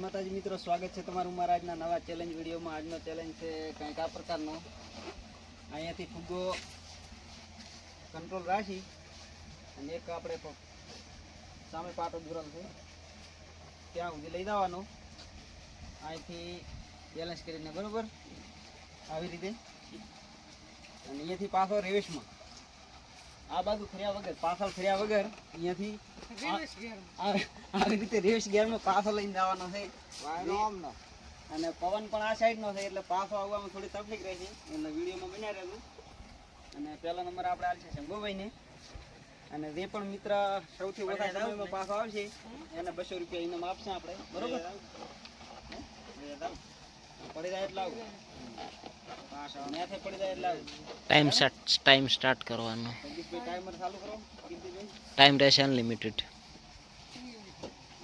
માતાજી, મિત્રો, સ્વાગત છે તમારું મારા આજના નવા ચેલેન્જ વિડીયોમાં. આજનો ચેલેન્જ છે કંઈક આ પ્રકારનો. અહીંયાથી ફુગ્ગો કંટ્રોલ રાખી અને એક આપણે સામે પાટો દોરેલ છે. ત્યાં સુધી લઈ જવાનો. અહીંથી બેલેન્સ કરીને, બરાબર? આવી રીતે. અને અહીંયાથી પાછો રેવેશમાં આ બાજુ ફર્યા વગર પાછળ ફર્યા વગર અહીંયાથી આવી રીતે રેસ ગેરમાં પાછો લઈને જવાનો છે. અને પવન પણ આ સાઈડનો છે એટલે પાછો આવવામાં થોડી તકલીફ રહે છે. એટલે વિડીયોમાં બન્યા રહેલું અને પહેલો નંબર આપણે આલશે શંભુભાઈને. અને જે પણ મિત્ર સૌથી ઓછા સમયમાં પાછો આવશે એને બસો રૂપિયા ઇનામ આપશે આપણે. બરોબર? હે? પડી જાય એટલે આવું. ટાઈમ સ્ટાર્ટ ટાઈમ સ્ટાર્ટ કરવાનો જગદીશભાઈ ટાઈમર ચાલુ કરો કીર્તિભાઈ ટાઈમ રહેશે અનલિમિટેડ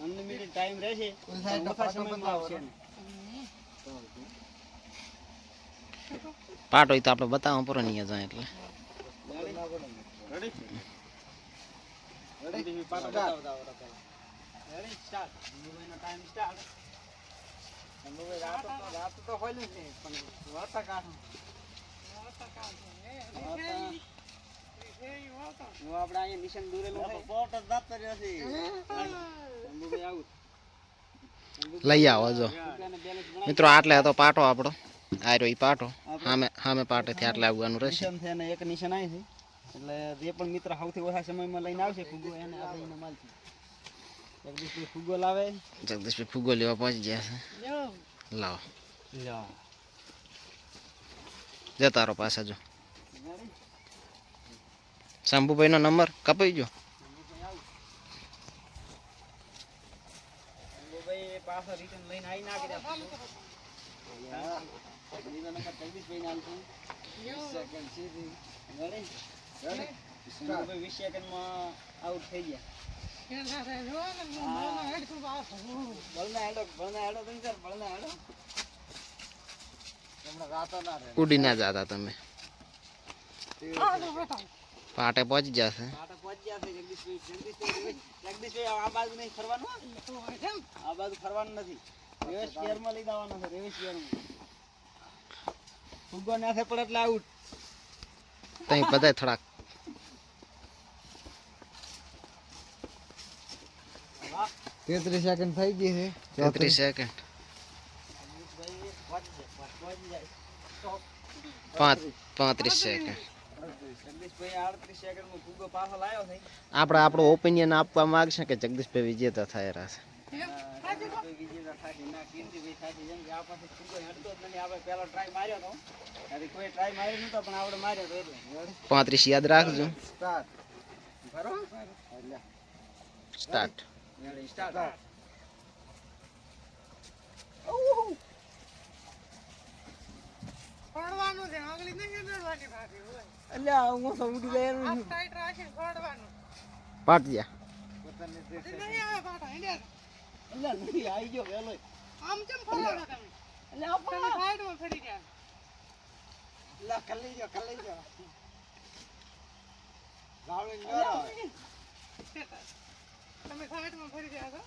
અનલિમિટેડ ટાઈમ રહેશે. પાટ હોય તો આપણે બતાવો પૂરો નહીં જાય એટલે Ready? Ready? Ready? પાટો બતાવો દાવો બતાવો. Ready? Start. લઈ આવો જો. મિત્રો, આટલે હતો પાટો આપણો. આર્યો ઈ પાટો. સામે સામે પાટેથી આટલે આવવાનું રહેશે. અને એક નિશાન આવી છે. એટલે જે પણ મિત્ર સૌથી ઓછા સમયમાં લઈને આવશે એને આપણે એને માલશે જગદીશભાઈ ફુગ્ગો લાવે? જગદીશભાઈ ફુગો લેવા પહોંચી ગયા છે. લાવો. જતા તારો પાછા જો? શંભુભાઈનો નંબર કપાઈ ગયો. વીસ સેકન્ડમાં out થઈ ગયા. બળના હેડો બળના હેડો તમે સર બળના હેડો તમને રાતો ના રહે ઉડી ના જતા તમે. પાટે પહોંચી જશે. પાટા પહોંચી ગયા છે જગદીશભાઈ જગદીશભાઈ જગદીશભાઈ આ બાજુ નહીં ફરવાનું હો. આ બાજુ ફરવાનું નથી રેવેશ ગિયરમાં લઈ જવાનો છે રેવેશ ગિયરમાં ફુગ્ગો નાથે પડે એટલે આઉટ તઈ બધા થોડાક તેત્રીસ સેકન્ડ થઈ ગઈ છે. તેત્રીસ સેકન્ડ પાંત્રીસ સેકન્ડ આપણે આપણો ઓપિનિયન આપવા માંગશે કે જગદીશભાઈ વિજેતા થાય થાય છે. પાંત્રીસ યાદ રાખજો. Start Ready, start. ફોડવાનું છે. આગળ નહીં દોડવાની ભાભી હોય એટલે હું તો ઉડી જાય ફોડવાનું. જા પોતાને જે નહીં આવે પાટા હેડ્યા એટલે નથી, આવી ગયો વહેલો. આમ કેમ ફોડો તમે? એટલે આ તમે સાઈડમાં ફરી ગયા. એટલે ગયો. રાવણીને ગયો. તમે સાઈડમાં ફરી ગયા છો?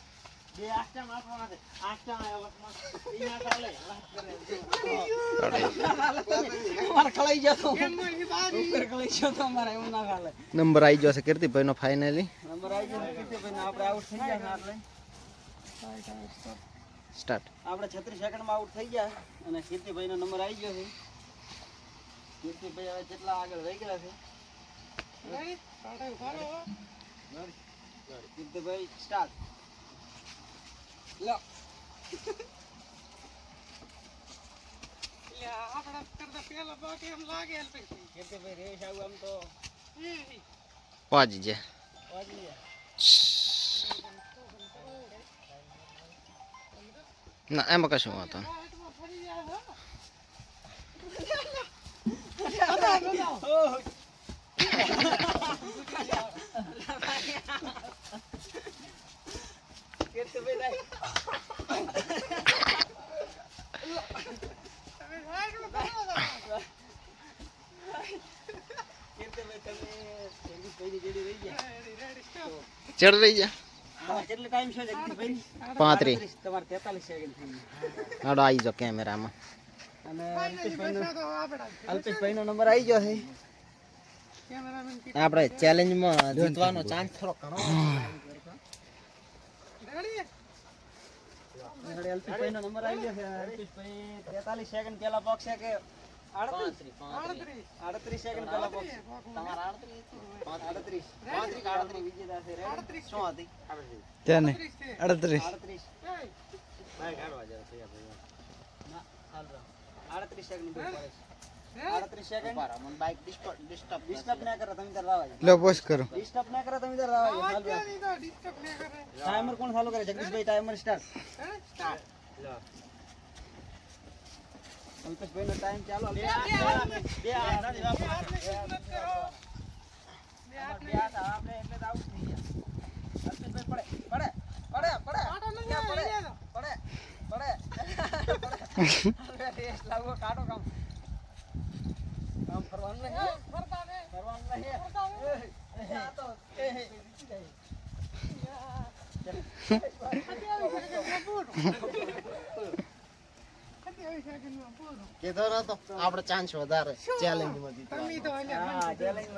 બે આસ્ટા મારવાના છે. આસ્ટા આવ્યા વચમાં. ચાલે. વાત ખલાઈ ગયો તો. કેમ બોલી બારી? ઉપર ખલાઈ ગયો તો અમારે એવું ના ખાલે નંબર આવી ગયો છે કીર્તિભાઈનો ફાઇનલી નંબર આવી ગયો છે કીર્તિભાઈને. આપણે આઉટ થઈ ગયા આપણે સ્ટાર્ટ આપણે છત્રીસ સેકન્ડમાં આઉટ થઈ ગયા અને કીર્તિભાઈનો નંબર આવી ગયો છે. કીર્તિભાઈ હવે કેટલા આગળ રહી ગયા છે? સ્ટાર્ટ લો એટલે આપણા કરતા પેલા બાકી એમ લાગે એમ પછી કીર્તિભાઈ રેસ આવું આમ તો. પહોંચી જા. પહોંચી ગયા ના એમાં કશું વાંધો નહીં. ચડ રહી જા પાંત્રીસ તમારે તેતાલીસ સેકન્ડ. હાડો આવી જાઓ કેમેરામાં અને જ. અલ્પેશભાઈનો નંબર આવી ગયો છે આપણે ચેલેન્જમાં જીતવાનો ચાન્સ થોડો ઘણો. છે તેતાલીસ સેકન્ડ પહેલા પગશે કે આડત્રીસ. સેકન્ડ પહેલા પગશે તમારા આડત્રીસ. આડત્રીસ. આડત્રીસ શું હતી આડત્રીસ છે. આડત્રીસ સેકન્ડ લો પોસ્ટ કરો. ડિસ્ટર્બ ના કરો તમે તાર દીધો? Disturb ના કરે. ટાઈમર કોણ ચાલુ કરે? જગદીશભાઈ ટાઈમર સ્ટાર્ટ હે? Start. અલ્પેશભાઈ નો ટાઈમ ચાલો. બે બે આપણે એટલે જ આઉટ થઈ ગયા અલ્પેશભાઈ પડે. પડે. પડે. પડે. પડે. આવી. પડે. પડે. કાઢો કામ. કામ કરવાનું નહીં એ, ફરતા નહીં ફરતા ને. એ, આ તો એ, એ, જીતી જાય. સત્યાવીસ સેકન્ડમાં પૂરું. સત્યાવીસ સેકન્ડમાં પૂરું. કીધો નતો આપણે ચાન્સ વધારે કીધું. challenge માં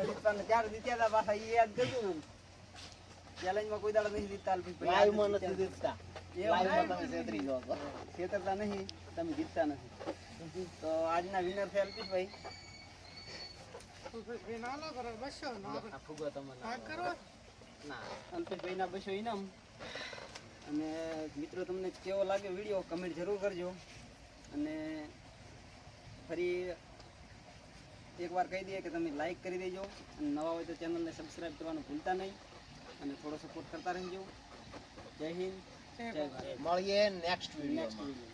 જીતવાના ત્યારે જીત્યા હતા પાછા ઈ યાદ. માં કોઈ દાડો નહીં જીતતા. લાઈવમાં નથી જીતતા નહીં. તમે છેતરી જાઓ છેતરતા નહીં તમે જીતતા નથી તો આજના વિનર છે અલ્પેશભાઈ અને મિત્રો તમને કેવો લાગ્યો વીડિયો કમેન્ટ જરૂર કરજો અને ફરી એકવાર કહી દઈએ કે તમે લાઈક કરી દેજો અને નવા હોય તો ચેનલને સબસ્ક્રાઈબ કરવાનું ભૂલતા નહીં અને થોડો સપોર્ટ કરતા રહેજો જય હિન્દ જય ભારત મળીએ નેક્સ્ટ વીડિયો